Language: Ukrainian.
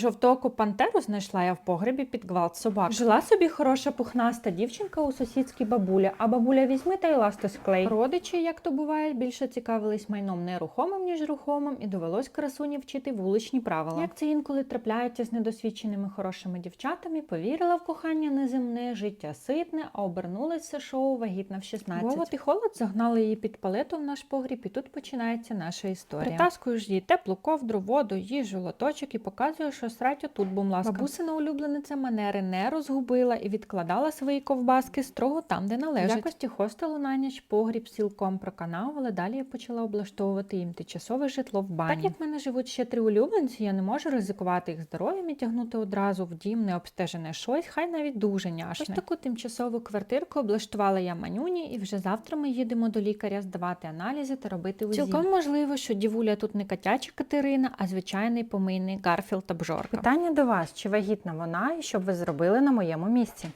Жовтооку пантеру знайшла я в погребі під гвалт собак. Жила собі хороша пухнаста дівчинка у сусідській бабулі, а бабуля візьми та й ласти склей. Родичі, як то буває, більше цікавились майном нерухомим, ніж рухомим, і довелось красуні вчити вуличні правила. Як це інколи трапляється з недосвідченими хорошими дівчатами, повірила в кохання неземне, життя ситне, а обернулося шоу вагітна в 16. Вова і холод загнали її під палету в наш погріб, і тут починається наша історія. Притаскую ж їй теплу ковдру, воду, їжу, лоточок і показую, що срать отут бумласка. Бабусина улюблениця манери не розгубила і відкладала свої ковбаски строго там, де належить. В якості хостелу на ніч погріб сілком проканав, але далі я почала облаштовувати їм тимчасове житло в бані. Так як в мене живуть ще три улюбленці, я не можу ризикувати їх здоров'ям і тягнути одразу в дім необстежене щось, хай навіть дуже няшне. Ось таку тимчасову квартирку облаштувала я манюні, і вже завтра ми їдемо до лікаря здавати аналізи та робити УЗІ. Цілком можливо, що дівуля тут не катяча Катерина, а звичайний помийний Гарфілд та Бжорка. Питання до вас: чи вагітна вона і що б ви зробили на моєму місці?